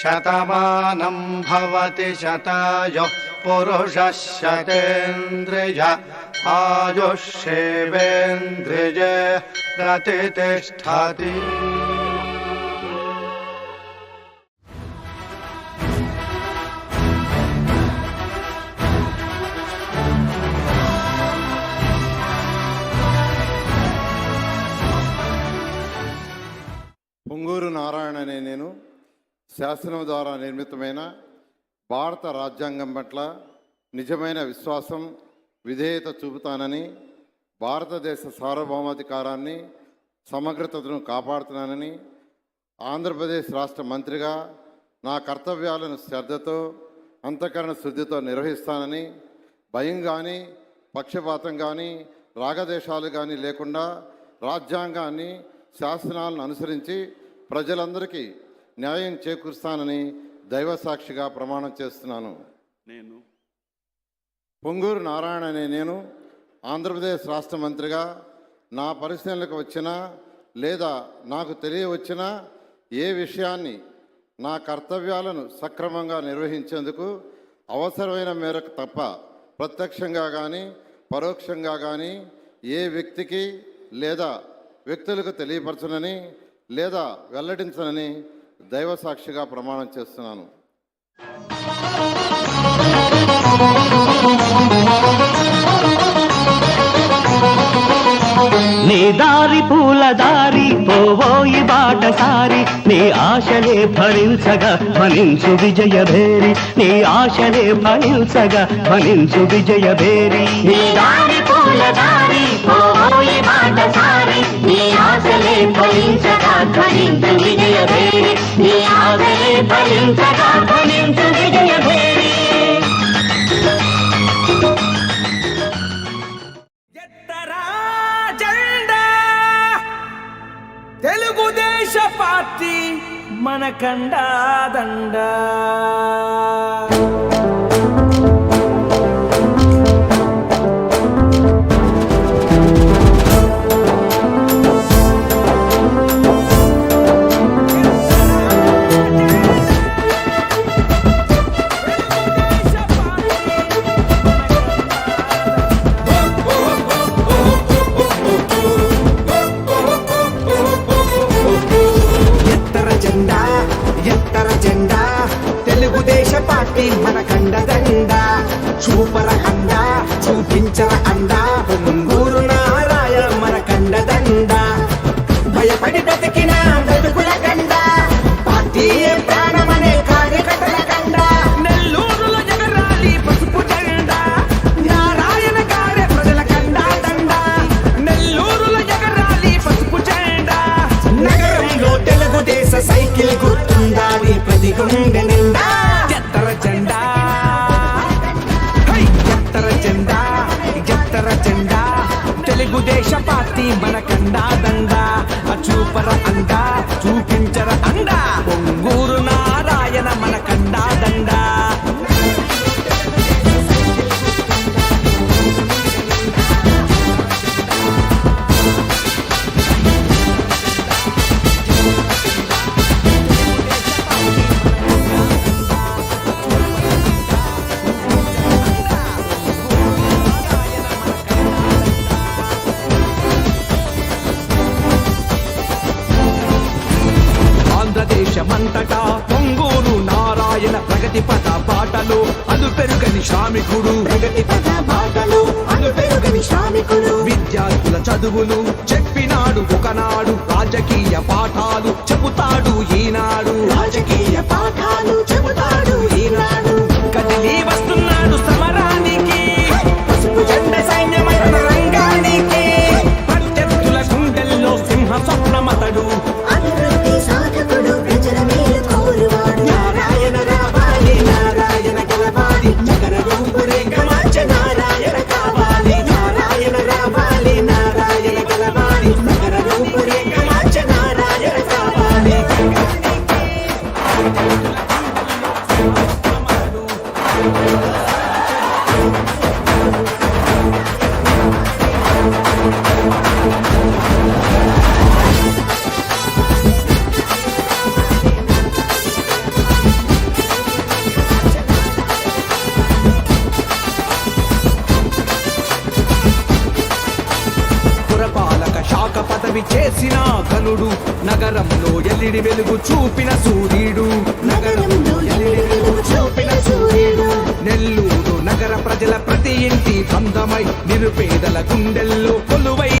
శతమానం భవతి శతాయుః పురుషः శతేంద్రియ ఆయుష్యేవేంద్రియే ప్రతిష్టతి పొంగూరు నారాయణ అనే నేను. శాసనం ద్వారా నిర్మితమైన భారత రాజ్యాంగం పట్ల నిజమైన విశ్వాసం విధేయత చూపుతానని భారతదేశ సార్వభౌమాధికారాన్ని సమగ్రతను కాపాడుతున్నానని ఆంధ్రప్రదేశ్ రాష్ట్ర మంత్రిగా నా కర్తవ్యాలను శ్రద్ధతో అంతఃకరణ శుద్ధితో నిర్వహిస్తానని భయం కానీ పక్షపాతం కానీ రాగదేశాలు కానీ లేకుండా రాజ్యాంగాన్ని శాసనాలను అనుసరించి ప్రజలందరికీ న్యాయం చేకూరుస్తానని దైవ సాక్షిగా ప్రమాణం చేస్తున్నాను. నేను పొంగూరు నారాయణ అనే నేను ఆంధ్రప్రదేశ్ రాష్ట్ర మంత్రిగా నా పరిశీలనకు వచ్చినా లేదా నాకు తెలియవచ్చినా ఏ విషయాన్ని నా కర్తవ్యాలను సక్రమంగా నిర్వహించేందుకు అవసరమైన మేరకు తప్ప ప్రత్యక్షంగా కానీ పరోక్షంగా కానీ ఏ వ్యక్తికి లేదా వ్యక్తులకు తెలియపరచనని లేదా వెల్లడించనని దైవ సాక్షిగా ప్రమాణం చేస్తున్నాను. నీ దారి పూల దారి పోవోయి బాటసారి నీ ఆశలే ఫలించగా ఫలించు విజయ భేరి. నీ ఆశలే ఫలించగా ఫలించు విజయ భేరి. నీ దారి పూల దారి ఆశలే ఫలించగా విజయ భేరి తెలుగుదేశ పార్టీ మన కండా దండా పార్టీ మన కండదండ చూపర అండ చూపించర అండ ముంగూరు నారాయ మన కండదండ భయపడి బ్రతికిన బ్రతుకుల పార్టీ మన కండా దండా చూపర అండా చూపించర అండా పొంగూరు నారాయణ ప్రగతి పథ పాటలు. అదు పెరుగని శ్రామికుడు. ప్రగతి పథ బాటలు అను పెరుగని శ్రామికులు విద్యార్థుల చదువులు. చెప్పినాడు ఒకనాడు రాజకీయ పాఠాలు. చెబుతాడు ఈనాడు. రాజకీయ పాఠాలు. శాఖ పదవి చేసిన కనుడు నగరంలో ఎల్లిడి వెలుగు చూపిన సూర్యుడు. నగరంలో ఎల్లిడి వెలుగు చూపిన సూర్యుడు. నెల్లూరు నగర ప్రజల ప్రతి ఇంటి బంధమై నిరుపేదల గుండెల్లో కొలువై